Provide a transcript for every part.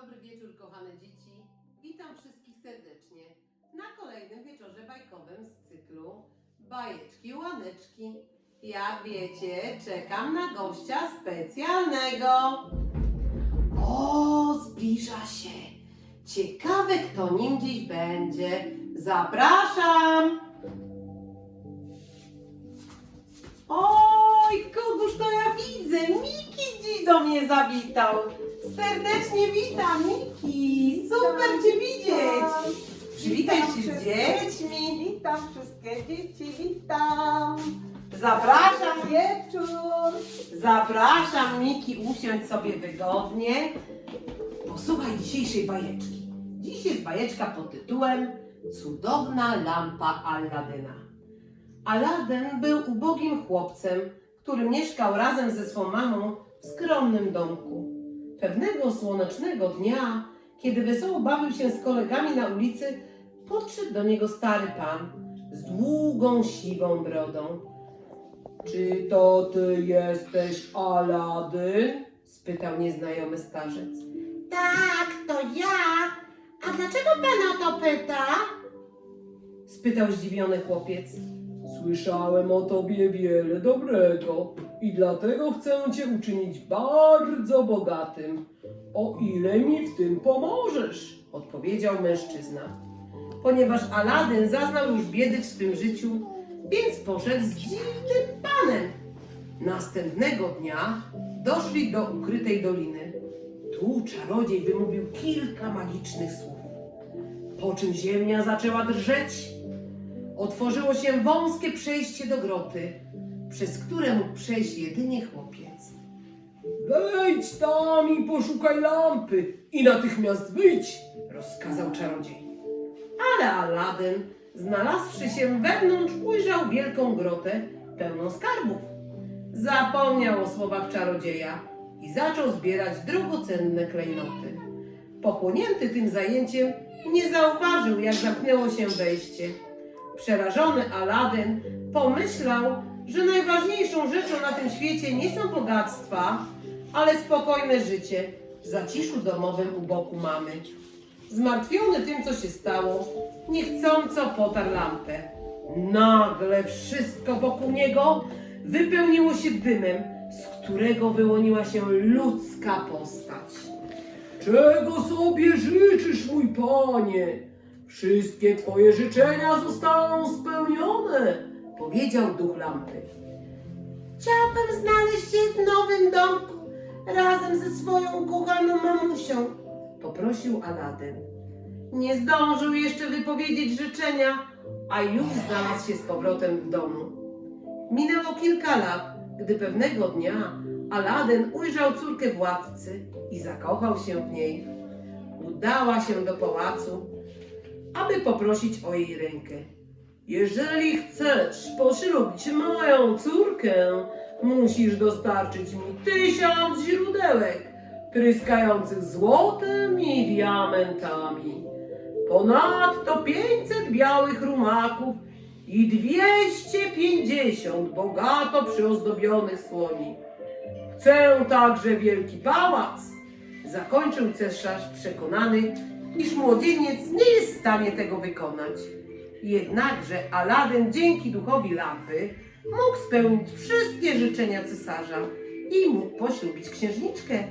Dobry wieczór, kochane dzieci. Witam wszystkich serdecznie na kolejnym wieczorze bajkowym z cyklu Bajeczki Łaneczki. Jak wiecie, czekam na gościa specjalnego. O, zbliża się. Ciekawe, kto nim dziś będzie. Zapraszam. Oj, kogoż to ja widzę? Miki dziś do mnie zawitał. Serdecznie witam, Miki. Super Cię widzieć. Przywitaj się z dziećmi. Witam wszystkie dzieci, witam. Zapraszam, Wieczór. zapraszam Miki, usiądź sobie wygodnie. Posłuchaj dzisiejszej bajeczki. Dziś jest bajeczka pod tytułem Cudowna lampa Aladyna. Aladdin był ubogim chłopcem, który mieszkał razem ze swą mamą w skromnym domku. Pewnego słonecznego dnia, kiedy wesoło bawił się z kolegami na ulicy, podszedł do niego stary pan z długą, siwą brodą. Czy to ty jesteś Aladyn? spytał nieznajomy starzec. Tak, to ja. A dlaczego pan o to pyta? spytał zdziwiony chłopiec. Słyszałem o tobie wiele dobrego i dlatego chcę cię uczynić bardzo bogatym. O ile mi w tym pomożesz, odpowiedział mężczyzna. Ponieważ Aladyn zaznał już biedy w swym życiu, więc poszedł z dziwnym panem. Następnego dnia doszli do ukrytej doliny. Tu czarodziej wymówił kilka magicznych słów. Po czym ziemia zaczęła drżeć, otworzyło się wąskie przejście do groty, przez które mógł przejść jedynie chłopiec. Wejdź tam i poszukaj lampy i natychmiast wyjdź, rozkazał czarodziej. Ale Aladyn, znalazłszy się wewnątrz, ujrzał wielką grotę pełną skarbów. Zapomniał o słowach czarodzieja i zaczął zbierać drogocenne klejnoty. Pochłonięty tym zajęciem, nie zauważył, jak zamknęło się wejście. Przerażony Aladyn pomyślał, że najważniejszą rzeczą na tym świecie nie są bogactwa, ale spokojne życie w zaciszu domowym u boku mamy. Zmartwiony tym, co się stało, niechcąco potarł lampę. Nagle wszystko wokół niego wypełniło się dymem, z którego wyłoniła się ludzka postać. Czego sobie życzysz, mój panie? Wszystkie twoje życzenia zostaną spełnione, powiedział duch lampy. Chciałbym znaleźć się w nowym domku razem ze swoją kochaną mamusią. Poprosił Aladyn. Nie zdążył jeszcze wypowiedzieć życzenia, a już znalazł się z powrotem w domu. Minęło kilka lat, gdy pewnego dnia Aladyn ujrzał córkę władcy i zakochał się w niej. Udała się do pałacu, aby poprosić o jej rękę. Jeżeli chcesz poślubić moją córkę, musisz dostarczyć mi tysiąc źródełek tryskających złotem i diamentami. Ponadto 500 białych rumaków i 250 bogato przyozdobionych słoni. Chcę także wielki pałac. Zakończył cesarz przekonany, iż młodzieniec nie jest w stanie tego wykonać. Jednakże Aladyn dzięki duchowi lampy mógł spełnić wszystkie życzenia cesarza i mógł poślubić księżniczkę.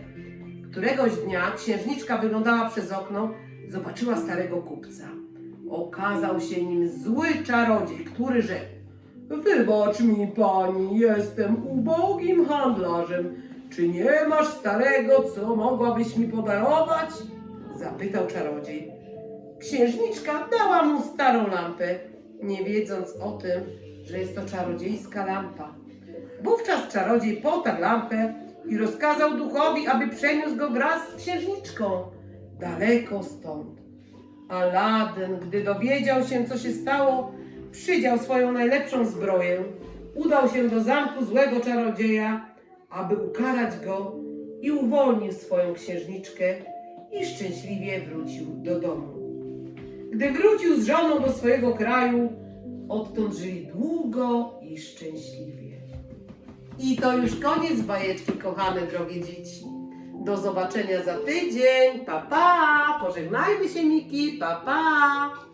Któregoś dnia księżniczka wyglądała przez okno, zobaczyła starego kupca. Okazał się nim zły czarodziej, który rzekł: Wybacz mi, pani, jestem ubogim handlarzem. Czy nie masz starego, co mogłabyś mi podarować? Zapytał czarodziej. Księżniczka dała mu starą lampę, nie wiedząc o tym, że jest to czarodziejska lampa. Wówczas czarodziej potarł lampę i rozkazał duchowi, aby przeniósł go wraz z księżniczką daleko stąd. Aladyn, gdy dowiedział się, co się stało, przydział swoją najlepszą zbroję, udał się do zamku złego czarodzieja, aby ukarać go i uwolnił swoją księżniczkę i szczęśliwie wrócił do domu. Gdy wrócił z żoną do swojego kraju, odtąd żyli długo i szczęśliwie. I to już koniec bajeczki, kochane drogie dzieci. Do zobaczenia za tydzień. Pa, pa. Pożegnajmy się, Miki. Pa, pa.